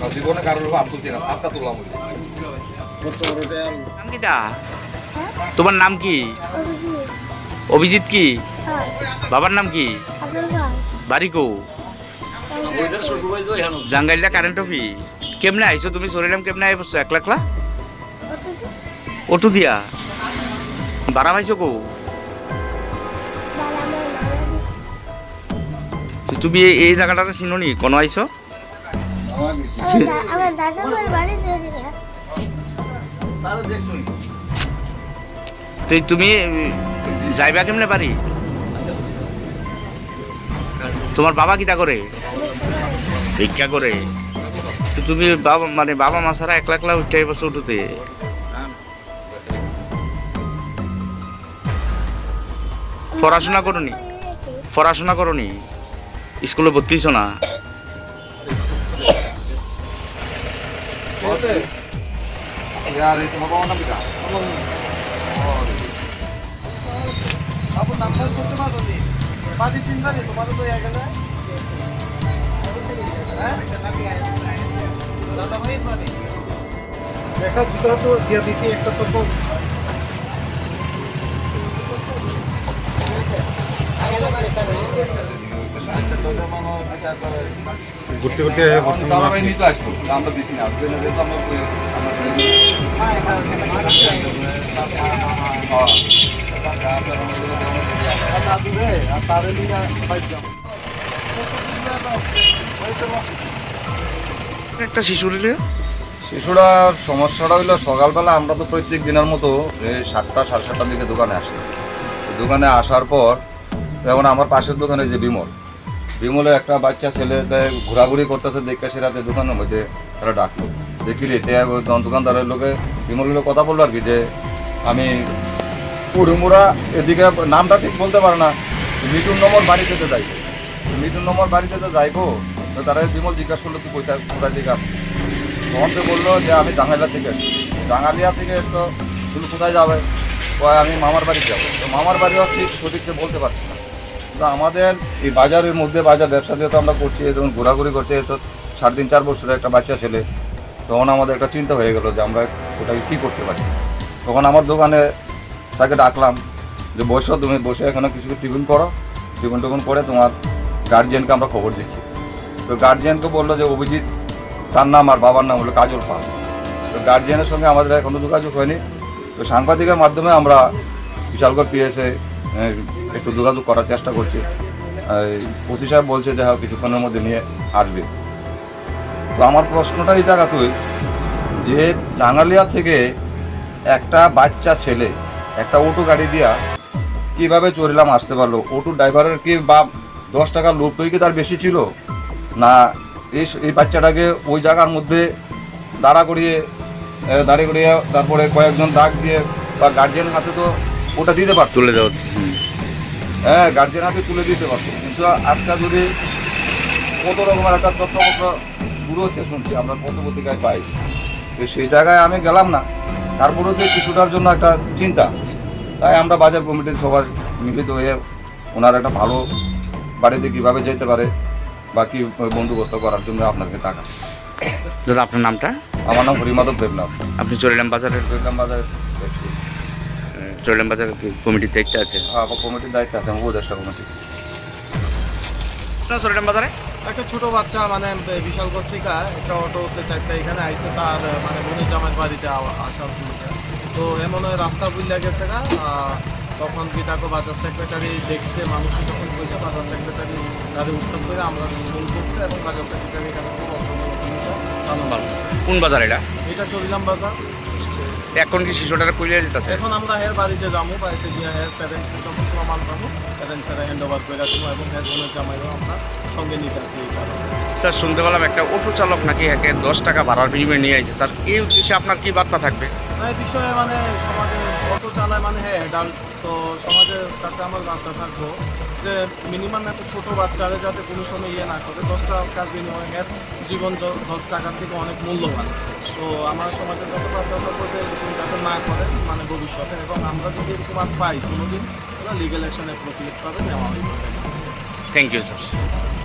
না, জীবনে কারোর না তুললাম নাম কি তোমার নাম কি? অভিজিৎ কি? বাবার নাম কি? বাড়ি কো? জাঙ্গাইলা কারেন্ট অফি কেমনে আইছো তুমি? সরিলাম কেমনে আই একলা একলা? অটো দিয়া? বারা পাইছো কো? তুমি এই- এই জায়গাটাতে চিনোনি কোনো আইছো? আমার দাদা আমার বাড়ি তৈরি তুমি যাইবা কেমনে পারি তোমার বাবা কিটা করে? ভিক্ষা করে? তো তুমি বাবা মানে বাবা মা ছাড়া একলা একলা উঠে বসে উঠতে? পড়াশোনা করনি? পড়াশোনা করনি? স্কুলে ভর্তি হইছো না? Bote. Yari, tumakaw na biga. Tumakaw na. আপু নাম্বার করতে পারো নি পাতি চিন্তা নেই তোমারও তো এক হাজার হ্যাঁ? দেখা জুতা তো দিয়া দিতে একটা সব ঘুরতে ঘুরতে দাদা ভাই নিতে আসতো আমরা দিছি না। আসবে না যেহেতু আমরা একটা শিশুর শিশুরার সমস্যাটা হইল সকালবেলা আমরা তো প্রত্যেক দিনের মতো এই সাতটা সাড়ে সাতটার দিকে দোকানে আসি। দোকানে আসার পর এখন আমার পাশের দোকানে যে বিমল বিমলে একটা বাচ্চা ছেলে ঘোরাঘুরি করতেছে, দেখে সে রাতে দোকানের মধ্যে তারা ডাকলো। দেখিলে তে দোকানদারের লোকে বিমলের কথা বলল আর কি যে, আমি পুরুমুরা এদিকে নামটা ঠিক বলতে পারে না। মিটুন নম্বর বাড়িতে যেতে যাইবো। মিটুন নম্বর বাড়িতে তো যাইবো। তো তারা বিমল জিজ্ঞাসা করল, তুই কোথায় কোথায় দিকে আসছিস? তখন সে বলল যে, আমি ডাঙ্গালিয়া থেকে এসছি ডাঙ্গালিয়া থেকে এসছো, তুমি কোথায় যাবে? আমি মামার বাড়ি যাব। তো মামার বাড়িও ঠিক সঠিককে বলতে পারছি না। তো আমাদের এই বাজারের মধ্যে বাজার ব্যবসা যেহেতু আমরা করছি যখন ঘোরাঘুরি করছি তো সাড়ে তিন চার বছরের একটা বাচ্চা ছেলে, তখন আমাদের একটা চিন্তা হয়ে গেলো যে আমরা ওটাকে কী করতে পারি। তখন আমার দোকানে তাকে ডাকলাম যে, বসো, তুমি বসে এখানে কিছু টিফিন করো, টিফিন টিফিন করে তোমার গার্জিয়ানকে আমরা খবর দিচ্ছি। তো গার্জিয়ানকে বলল যে, অভিজিৎ, তার নাম আর বাবার নাম হলো কাজল পাল। তো গার্জিয়ানের সঙ্গে আমাদের এখনও যোগাযোগ হয়নি। তো সাংবাদিকের মাধ্যমে আমরা বিশালগড় পিএসএ একটু যোগাযোগ করার চেষ্টা করছি। ওসি সাহেব বলছে যে হ্যাঁ কিছুক্ষণের মধ্যে নিয়ে আসবে। তো আমার প্রশ্নটা এই জায়গা তুই, যে টাঙ্গালিয়া থেকে একটা বাচ্চা ছেলে, একটা অটো গাড়ি দিয়া কীভাবে চরিলাম আসতে পারল? অটো ড্রাইভারের কি বা দশ টাকার লোভটই কি তার বেশি ছিল? না, এই এই বাচ্চাটাকে ওই জায়গার মধ্যে দাঁড়া করিয়ে দাঁড়িয়ে করিয়ে তারপরে কয়েকজন ডাক দিয়ে বা গার্জিয়ান হাতে তো ওটা দিতে পারতো। তুলে দাও হুম। হ্যাঁ গার্জেন হাতে তুলে দিতে পারতো। কিন্তু আজকাল যদি কত রকমের একটা তথ্যপত্র শুরু হচ্ছে শুনছি আমরা কত পত্রিকায় পাই। তো সেই জায়গায় আমি গেলাম না। তারপরেও যে কিছুটার জন্য একটা চিন্তা। তাই আমরা বাজার কমিটির সবার মিলিত হয়ে ওনার একটা ভালো বাড়িতে কীভাবে যেতে পারে বা কি বন্দোবস্ত করার জন্য আপনাকে টাকা। দাদা আপনার নামটা? আমার নাম হরিমাধব দেবনাথ। আপনি চরিলাম বাজারের দৈলাম বাজার। চরিলাম বাজার কমিটির দায়িত্ব আছে। আমার কমিটির দায়িত্ব আছে আমার উপদেষ্টা কমিটি। চরিলাম বাজারে একটা ছোট বাচ্চা মানে বিশাল পত্রিকা একটা অটোতে চারটা এখানে আইসে তার মানে বোনের জামাই বাড়িতে আসার তো এমন হয় রাস্তা বুঝলে গেছে না তখন কি তাকে বাজার সেক্রেটারি দেখছে মানুষ যখন বলছে বাজার সেক্রেটারি গাড়ি উত্তর করে আমরা ফোন করছে এবং বাজার সেক্রেটারি এখানে খুব। কোন বাজার এটা? এটা চলিলাম বাজার এখন কি শিশুটার কইলে যেতেছে এখন আমরা হের বাড়িতে যাব বাড়িতে গিয়ে হের প্যারেন্টসের যখন প্রমাণ পাবো। প্যারেন্টসেরা হ্যান্ড ওভার করে রাখব এবং হের বোনের জামাইও আমরা সঙ্গে নিতে আসি স্যার শুনতে পেলাম একটা অটো চালক নাকি একে দশ টাকা ভাড়ার বিনিময়ে নিয়ে আসছে স্যার এই উদ্দেশ্যে আপনার কি বার্তা থাকবে? এই বিষয়ে মানে সমাজে অটো চালায় মানে হ্যাঁ অ্যাডাল্ট তো সমাজের কাছে আমার বার্তা থাকব যে মিনিমাম একটা ছোটো বাচ্চারে যাতে কোনো সময় ইয়ে না করে দশ টাকার বিনিময়ে জীবন দশ টাকার থেকে অনেক মূল্যবান। তো আমার সমাজের কাছে বার্তা না করেন মানে ভবিষ্যতে, এবং আমরা যদি এরকম আর পাই, কোনোদিন লিগেল অ্যাকশনের প্রতিলিপ্ত হবে নেওয়া হবে। Thank you sir